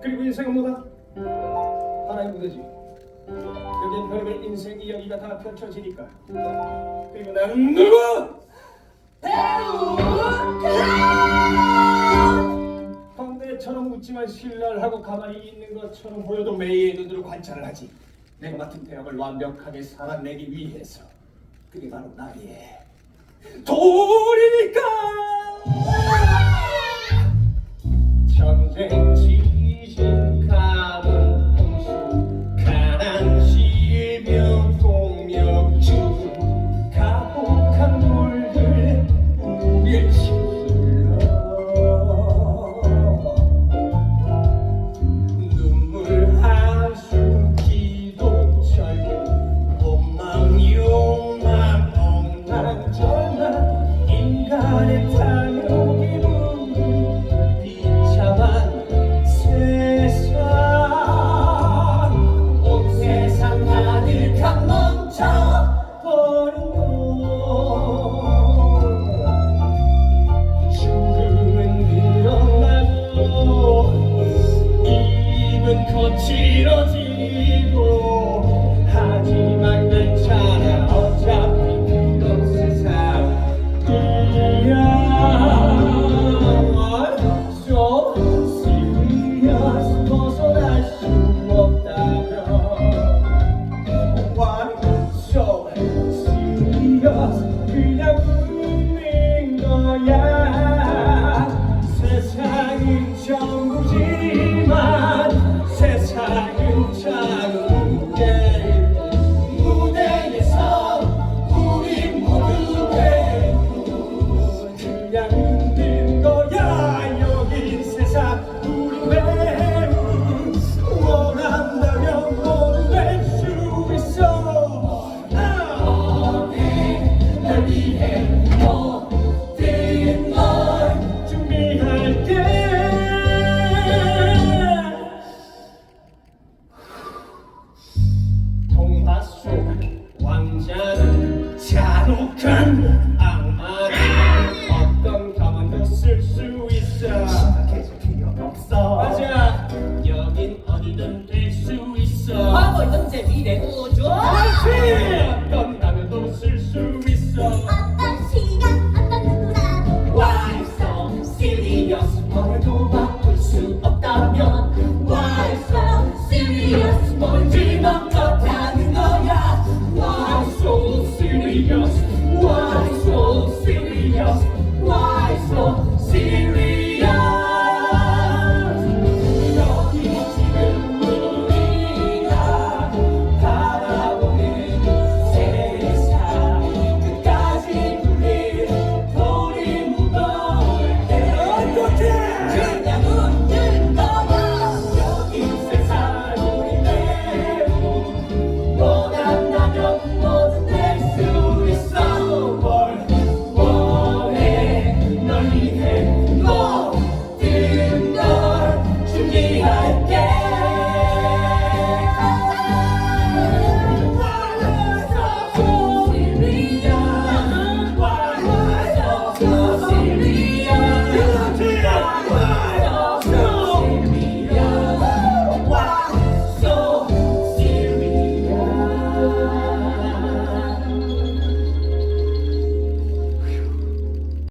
그리고 인생은 뭐다? 하나의 무대지. 여기 별의 인생 이야기가 다 펼쳐지니까. 그리고 나는 누구? 헌대처럼 웃지만 신랄하고 가만히 있는 것처럼 보여도 매의 눈으로 관찰을 하지. 내가 맡은 대학을 완벽하게 살아내기 위해서. 그게 바로 나의 돌이니까. 전쟁지. sen